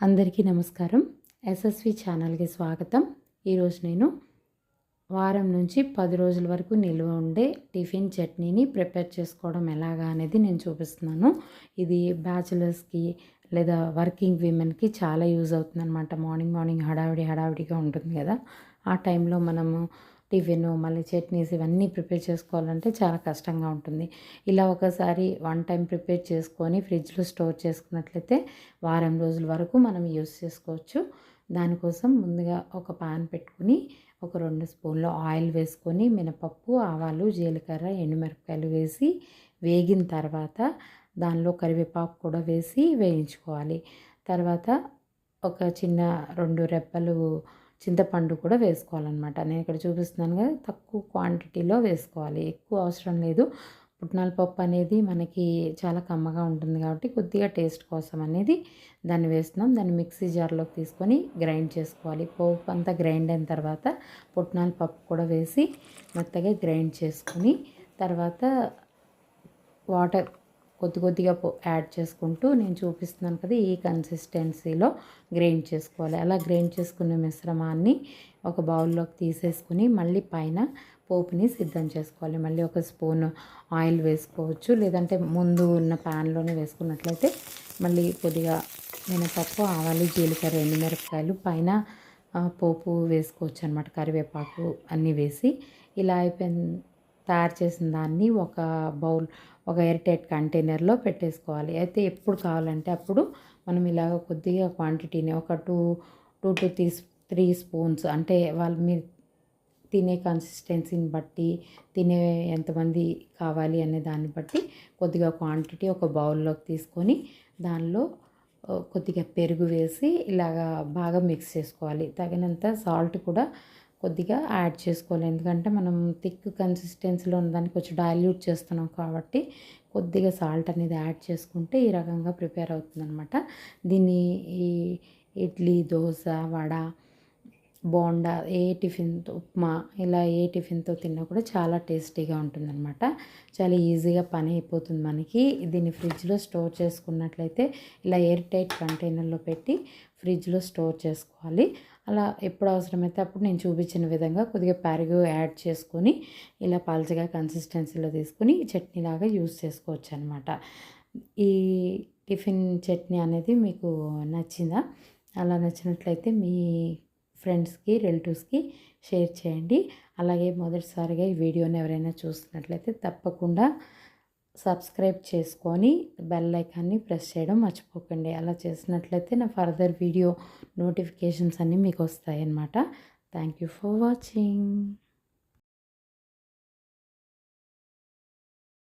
అందరికీ నమస్కారం. ఎస్ఎస్వి ఛానల్కి స్వాగతం. ఈరోజు నేను వారం నుంచి పది రోజుల వరకు నిల్వ ఉండే టిఫిన్ చట్నీని ప్రిపేర్ చేసుకోవడం ఎలాగా అనేది నేను చూపిస్తున్నాను. ఇది బ్యాచిలర్స్కి లేదా వర్కింగ్ విమెన్కి చాలా యూజ్ అవుతుంది అనమాట మార్నింగ్ మార్నింగ్ హడావిడి హడావిడిగా ఉంటుంది కదా. ఆ టైంలో మనము టిఫిన్ మళ్ళీ చట్నీస్ ఇవన్నీ ప్రిపేర్ చేసుకోవాలంటే చాలా కష్టంగా ఉంటుంది. ఇలా ఒకసారి వన్ టైం ప్రిపేర్ చేసుకొని ఫ్రిడ్జ్లో స్టోర్ చేసుకున్నట్లయితే వారం రోజుల వరకు మనం యూస్ చేసుకోవచ్చు. దానికోసం ముందుగా ఒక పాన్ పెట్టుకుని ఒక రెండు స్పూన్లు ఆయిల్ వేసుకొని మినపప్పు ఆవాలు జీలకర్ర ఎండుమిరపకాయలు వేసి వేగిన తర్వాత దానిలో కరివేపాకు కూడా వేసి వేయించుకోవాలి. తర్వాత ఒక చిన్న రెండు రెప్పలు చింతపండు కూడా వేసుకోవాలన్నమాట. నేను ఇక్కడ చూపిస్తున్నాను కదా తక్కువ క్వాంటిటీలో వేసుకోవాలి. ఎక్కువ అవసరం లేదు. పుట్నాల పప్పు అనేది మనకి చాలా కమ్మగా ఉంటుంది కాబట్టి కొద్దిగా టేస్ట్ కోసం అనేది దాన్ని వేస్తున్నాం. దాన్ని మిక్సీ జార్లోకి తీసుకొని గ్రైండ్ చేసుకోవాలి. పోపు అంతా గ్రైండ్ అయిన తర్వాత పుట్నాల పప్పు కూడా వేసి మెత్తగా గ్రైండ్ చేసుకొని తర్వాత వాటర్ కొద్ది కొద్దిగా యాడ్ చేసుకుంటూ నేను చూపిస్తున్నాను కదా ఈ కన్సిస్టెన్సీలో గ్రైండ్ చేసుకోవాలి. అలా గ్రైండ్ చేసుకున్న మిశ్రమాన్ని ఒక బౌల్లోకి తీసేసుకుని మళ్ళీ పైన పోపుని సిద్ధం చేసుకోవాలి. మళ్ళీ ఒక స్పూన్ ఆయిల్ వేసుకోవచ్చు. లేదంటే ముందు ఉన్న ప్యాన్లోనే వేసుకున్నట్లయితే మళ్ళీ కొద్దిగా మినపప్పు ఆవాలి జీలకర్ర ఎండుమిరపకాయలు పైన పోపు వేసుకోవచ్చు అనమాట కరివేపాకు అన్నీ వేసి ఇలా అయిపోయిన తయారు చేసిన దాన్ని ఒక బౌల్ ఒక ఎయిర్ టైట్ కంటైనర్లో పెట్టేసుకోవాలి. అయితే ఎప్పుడు కావాలంటే అప్పుడు మనం ఇలాగ కొద్దిగా క్వాంటిటీని ఒక two two to three three spoons అంటే వాళ్ళు మీరు తినే కన్సిస్టెన్సీని బట్టి తినే ఎంతమంది కావాలి అనే దాన్ని బట్టి కొద్దిగా క్వాంటిటీ ఒక బౌల్లోకి తీసుకొని దానిలో కొద్దిగా పెరుగు వేసి ఇలాగా బాగా మిక్స్ చేసుకోవాలి. తగినంత సాల్ట్ కూడా కొద్దిగా యాడ్ చేసుకోవాలి. ఎందుకంటే మనం థిక్ కన్సిస్టెన్సీలో ఉన్నదాన్ని కొంచెం డైల్యూట్ చేస్తున్నాం కాబట్టి కొద్దిగా సాల్ట్ అనేది యాడ్ చేసుకుంటే ఈ రకంగా ప్రిపేర్ అవుతుందన్నమాట. దీన్ని ఈ ఇడ్లీ దోశ వడ బోండా ఏ టిఫిన్తో ఉప్మా ఇలా ఏ టిఫిన్తో తిన్నా కూడా చాలా టేస్టీగా ఉంటుందన్నమాట. చాలా ఈజీగా పని అయిపోతుంది మనకి. దీన్ని ఫ్రిడ్జ్లో స్టోర్ చేసుకున్నట్లయితే ఇలా ఎయిర్ టైట్ కంటైనర్లో పెట్టి ఫ్రిడ్జ్లో స్టోర్ చేసుకోవాలి. అలా ఎప్పుడు అవసరమైతే అప్పుడు నేను చూపించిన విధంగా కొద్దిగా పెరుగు యాడ్ చేసుకొని ఇలా పల్చగా కన్సిస్టెన్సీలో తీసుకుని చట్నీలాగా యూస్ చేసుకోవచ్చు అనమాట ఈ టిఫిన్ చట్నీ అనేది మీకు నచ్చిందా? అలా నచ్చినట్లయితే మీ ఫ్రెండ్స్కి రిలేటివ్స్కి షేర్ చేయండి. అలాగే మొదటిసారిగా ఈ వీడియోని ఎవరైనా చూస్తున్నట్లయితే తప్పకుండా సబ్స్క్రైబ్ చేసుకొని బెల్ ఐకాన్ని ప్రెస్ చేయడం మర్చిపోకండి. అలా చేసినట్లయితే నా ఫర్దర్ వీడియో నోటిఫికేషన్స్ అన్నీ మీకు వస్తాయి అన్నమాట థ్యాంక్ యూ ఫర్ వాచింగ్.